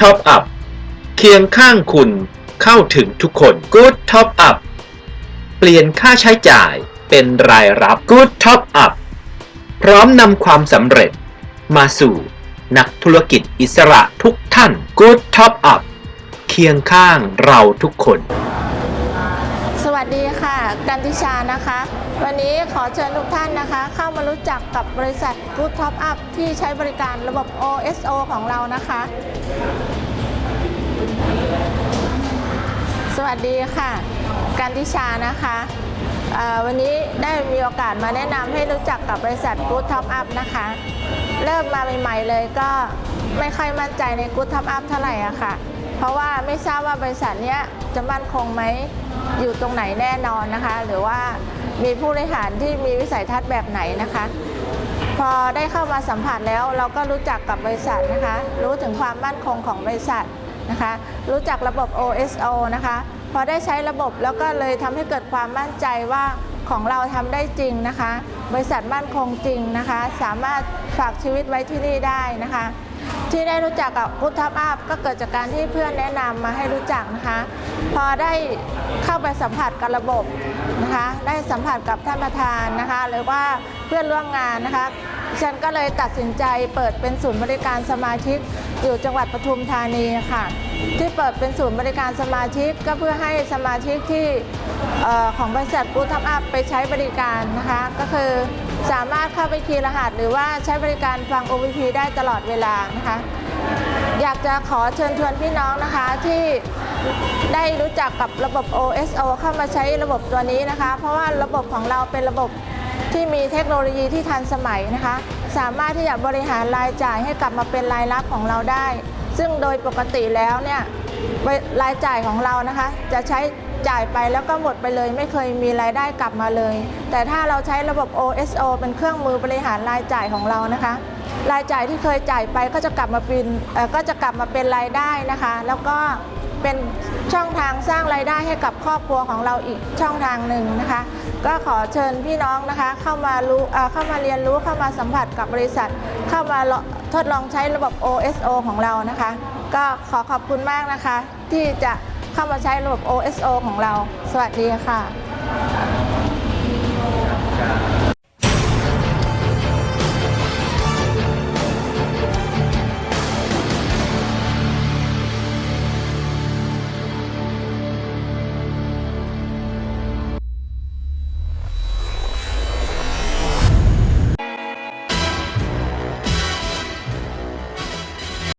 Top Up เคียงข้างคุณเข้าถึงทุกคน Good Top Up เปลี่ยนค่าใช้จ่ายเป็นรายรับ Good Top Up พร้อมนำความสำเร็จ มาสู่นักธุรกิจอิสระทุกท่าน Good Top Up เคียงข้างเราทุกคน สวัสดีค่ะ กันติชานะคะ วันนี้ขอเชิญทุกท่านนะคะ เข้ามารู้จักกับบริษัท Good Top Up ที่ใช้บริการระบบ OSO ของเรานะคะ สวัสดีค่ะกันติชานะคะวันนี้ได้มีโอกาสมาแนะนำให้รู้จักกับบริษัท Good Top Up นะคะ เริ่มมาใหม่ ๆ เลยก็ไม่ค่อยมั่นใจใน Good Top Up เท่าไหร่อะค่ะ เพราะว่าไม่ทราบว่าบริษัทเนี้ยจะมั่นคงไหมอยู่ตรงไหนแน่นอนนะคะ หรือว่ามีผู้บริหารที่มีวิสัยทัศน์แบบไหนนะคะ พอได้เข้ามาสัมผัสแล้วเราก็รู้จักกับบริษัทนะคะ รู้ถึงความมั่นคงของบริษัทนะคะ รู้จักระบบ OSO นะคะ พอได้ใช้ระบบแล้วก็เลยทำให้เกิดความมั่นใจว่า ของเราทำได้จริงนะคะ บริษัทมั่นคงจริงนะคะ สามารถฝากชีวิตไว้ที่นี่ได้นะคะ ที่ได้รู้จักกับพุทธภาพก็เกิดจากการที่เพื่อนแนะนำมาให้รู้จักนะคะ พอได้เข้าไปสัมผัสกับระบบนะคะ ได้สัมผัสกับท่านประธานนะคะ หรือว่าเพื่อนร่วมงานนะคะ ฉันก็เลยตัดสินใจเปิดเป็นศูนย์บริการสมาชิก อยู่จังหวัดปทุมธานีค่ะ ที่เปิดเป็นศูนย์บริการสมาชิกก็เพื่อให้สมาชิกที่ของบริษัทกูทับอัพไปใช้บริการนะคะ ก็คือสามารถเข้าไปคีย์รหัส หรือว่าใช้บริการฟัง OVP ได้ตลอดเวลานะคะอยากจะขอเชิญชวนพี่น้องนะคะที่ได้รู้จักกับระบบ OSO เข้ามาใช้ระบบตัวนี้นะคะ เพราะว่าระบบของเราเป็นระบบ ที่มีเทคโนโลยีที่ทันสมัยนะคะ สามารถที่จะบริหารรายจ่ายให้กลับมาเป็นรายรับของเราได้ ซึ่งโดยปกติแล้วเนี่ยรายจ่ายของเรานะคะ จะใช้จ่ายไปแล้วก็หมดไปเลย ไม่เคยมีรายได้กลับมาเลย แต่ถ้าเราใช้ระบบ OSO เป็นเครื่องมือบริหารรายจ่ายของเรานะคะ รายจ่ายที่เคยจ่ายไปก็จะกลับมาเป็นก็จะกลับมาเป็นรายได้นะคะ แล้วก็ เป็นช่องทางสร้างรายได้ให้กับครอบครัวของเราอีกช่องทางหนึ่งนะคะ ก็ขอเชิญพี่น้องนะคะเข้ามารู้เอ่อเข้ามาเรียนรู้เข้ามาสัมผัสกับบริษัท เข้ามาทดลองใช้ระบบ OSO ของเรานะคะ ก็ขอขอบคุณมากนะคะ ที่จะเข้ามาใช้ระบบ OSO ของเรา สวัสดีค่ะ